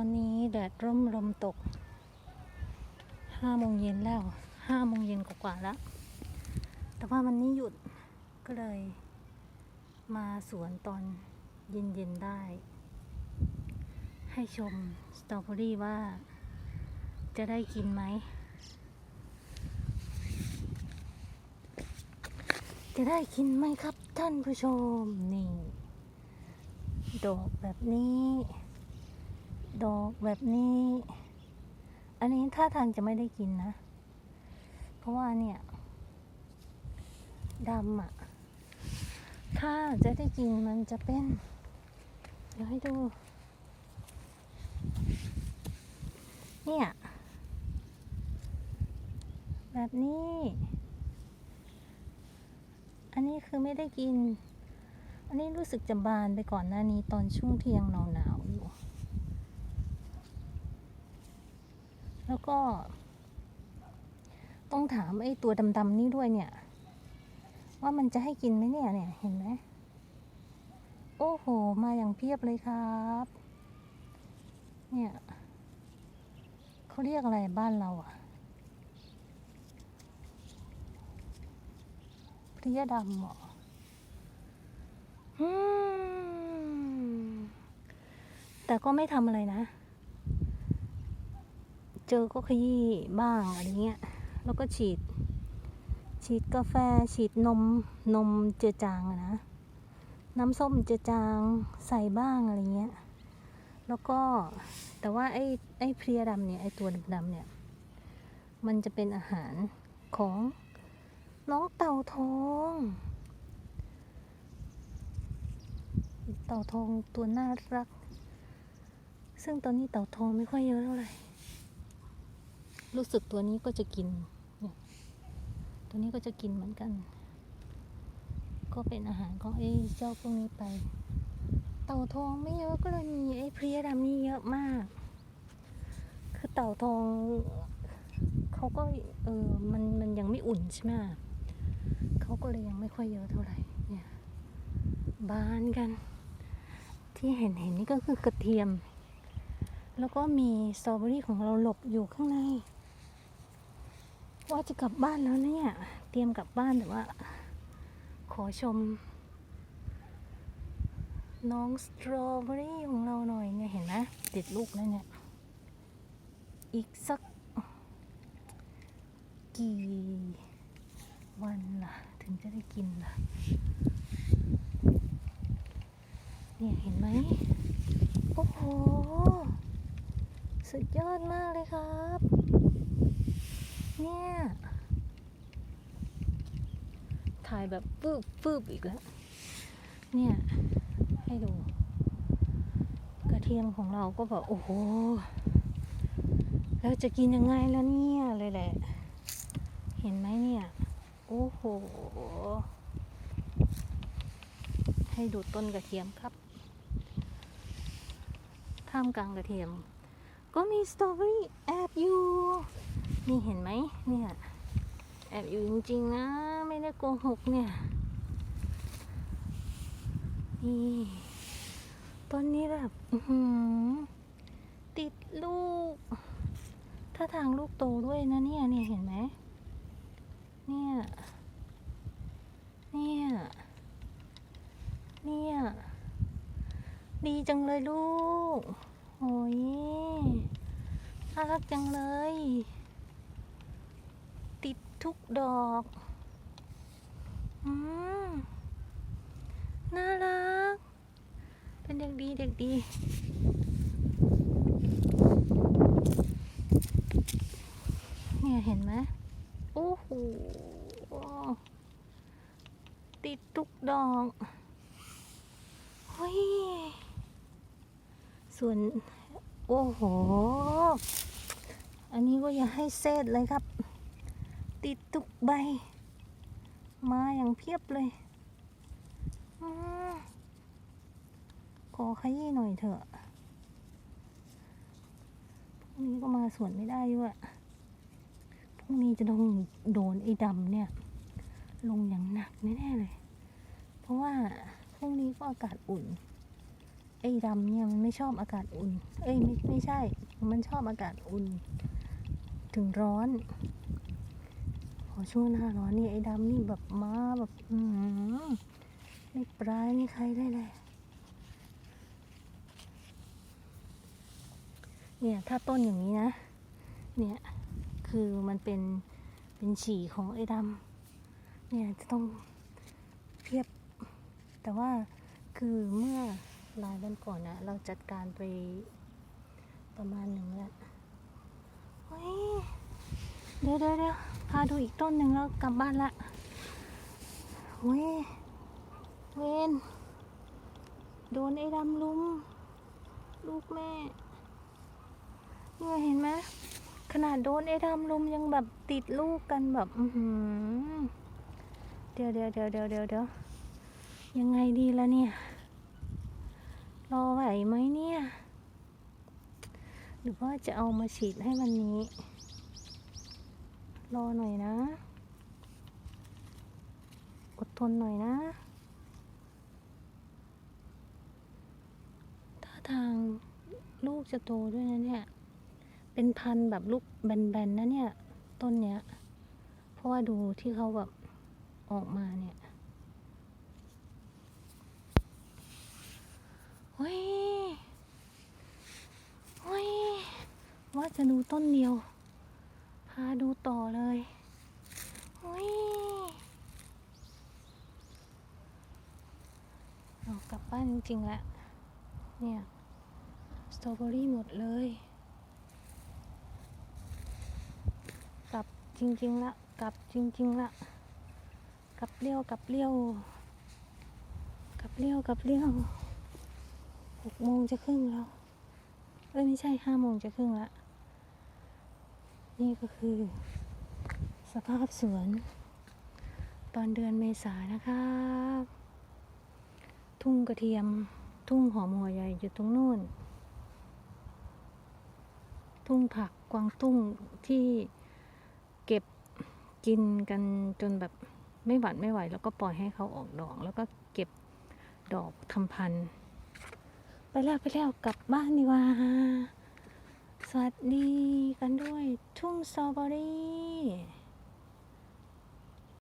ตอนนี้แดดร่มลมตกห้าโมงเย็นแล้วห้าโมงเย็นกว่าๆแล้ว แต่ว่ามันนี่หยุดก็เลย มาสวนตอนเย็นๆได้ ให้ชมสตรอเบอรี่ว่า จะได้กินไหม จะได้กินไหมครับท่านผู้ชม นี่ ดอกแบบนี้ ดอกแบบนี้ อันนี้ท่าทางจะไม่ได้กินนะ เพราะว่าเนี่ยดำอะถ้าจะได้กินมันจะเป็น เดี๋ยวให้ดู เนี่ย แบบนี้ อันนี้คือไม่ได้กิน อันนี้รู้สึกจะบานไปก่อนหน้านี้ตอนช่วงเที่ยงหนาวๆอยู่ แล้วก็ ต้องถามไอ้ตัวดำๆนี่ด้วยเนี่ย ว่ามันจะให้กินไหมเนี่ยเนี่ยเห็นไหมโอ้โห มาอย่างเพียบเลยครับ เนี่ยเขาเรียกอะไรบ้านเราอะเพลียดำเหรอแต่ก็ไม่ทำอะไรนะ เจอก็ขยี้บ้างอะไรเงี้ย แล้วก็ฉีด ฉีดกาแฟ ฉีดนม นมเจือจางนะ น้ำส้มเจือจางใส่บ้างอะไรเงี้ย แล้วก็แต่ว่าไอ้ไอ้เพลียดำเนี่ยไอ้ตัวดำๆเนี่ย มันจะเป็นอาหารของน้องเต่าทองเต่าทองตัวน่ารัก ซึ่งตอนนี้เต่าทองไม่ค่อยเยอะเท่าไหร่ รู้สึกตัวนี้ก็จะกิน ตัวนี้ก็จะกินเหมือนกัน ก็เป็นอาหารของไอ้เจ้าพวกนี้ไป เต่าทองไม่เยอะก็เลยมีไอ้เพลียดำนี่เยอะมาก คือเต่าทองเขาก็เออมันมันยังไม่อุ่นใช่ไหมเขาก็เลยยังไม่ค่อยเยอะเท่าไหร่เนี่ยบานกัน ที่เห็นเห็นนี่ก็คือกระเทียมแล้วก็มีสตรอเบอรี่ของเราหลบอยู่ข้างใน ว่าจะกลับบ้านแล้วเนี่ย เตรียมกลับบ้านแต่ว่า ขอชม น้องสตรอเบอรี่ของเราหน่อยเนี่ยเห็นไหมติดลูกแล้วเนี่ย อีกสัก กี่วันล่ะ ถึงจะได้กินล่ะ เนี่ยเห็นไหม โอ้โห สุดยอดมากเลยครับ เนี่ย ถ่ายแบบฟืบฟืบอีกแล้ว เนี่ย ให้ดู กระเทียมของเราก็แบบโอ้โห แล้วจะกินยังไงแล้วเนี่ยเลยแหละ เห็นไหมเนี่ย โอ้โห ให้ดูต้นกระเทียมครับ ท่ามกลางกระเทียม ก็มีสตรอเบอรี่แอบอยู่ นี่เห็นไหมเนี่ย แอบอยู่จริงๆนะ ไม่ได้โกหกเนี่ย นี่ต้นนี้แบบติดลูก ถ้าทางลูกโตด้วยนะเนี่ยเนี่ยเห็นไหมเนี่ยเนี่ยเนี่ยดีจังเลยลูก โอ้ยน่ารักจังเลย ทุกดอกอืมน่ารัก เป็นเด็กดีเด็กดี เนี่ยเห็นไหมโอ้โหติดทุกดอกเฮ้ยส่วน โอ้โห อันนี้ก็อย่าให้เศษเลยครับ ติดทุกใบ มาอย่างเพียบเลยอขอขยี้หน่อยเถอะพรุ่งนี้ก็มาสวนไม่ได้ด้วยพรุ่งนี้จะต้องโดนไอ้ดำเนี่ย ลงอย่างหนักแน่ๆเลย เพราะว่าพรุ่งนี้ก็อากาศอุ่น ไอ้ดำเนี่ยมันไม่ชอบอากาศอุ่น เอ้ยไม่ไม่ใช่ มันชอบอากาศอุ่น ถึงร้อน อช่วงหน้าร้อนนี่ไอ้ดำนี่แบบมาแบบอือหือไม่ปลายไม่ใครได้เลยเนี่ยถ้าต้นอย่างนี้นะ เนี่ยคือมันเป็นเป็นฉี่ของไอ้ดำเนี่ยจะต้องเทียบ แต่ว่าคือเมื่อหลายวันก่อนนะเราจัดการไปประมาณหนึ่งแล้วเฮ้ย เดี๋ยวเดี๋ยวเดี๋ยวพาดูอีกต้นหนึ่งแล้วกลับบ้านละเว้ยเวนโดนไอ้ดำลุม ลูกแม่เนี่ยเห็นไหมขนาดโดนไอ้ดำลุมยังแบบติดลูกกันแบบ อืเดี๋ยวเดี๋ยวเดี๋ยวเดี๋ยวเดี๋ยวเดี๋ยวยังไงดีละเนี่ย รอไหวไหมเนี่ย หรือว่าจะเอามาฉีดให้วันนี้ รอหน่อยนะ อดทนหน่อยนะท่าทางลูกจะโตด้วยนะเนี่ย เป็นพันแบบลูกแบนๆนะเนี่ย ต้นเนี้ย เพราะว่าดูที่เขาแบบออกมาเนี่ยเฮ้ยเฮ้ยว่าจะดูต้นเดียวาดูต่อเลยเฮ้ยเอากลับบ้านจริงๆแล้วเนี่ย สตรอเบอรี่หมดเลย กลับจริงๆละ กลับจริงๆละ กลับเลี้ยว กลับเลี้ยว กลับเลี้ยว กลับเลี้ยวหกโมงจะครึ่งแล้ว เอ้ยไม่ใช่ห้าโมงจะครึ่งละ นี่ก็คือ สภาพสวน ตอนเดือนเมษานะคะทุ่งกระเทียม ทุ่งหอมหัวใหญ่อยู่ตรงนู่น ทุ่งผักกวางตุ้งที่เก็บกินกันจนแบบไม่หวัดไม่ไหว แล้วก็ปล่อยให้เขาออกดอก แล้วก็เก็บดอกทำพันธุ์ ไปแล้วไปแล้วกลับบ้านดีกว่า สวัสดีกันด้วยทุ่งสตรอเบอรี่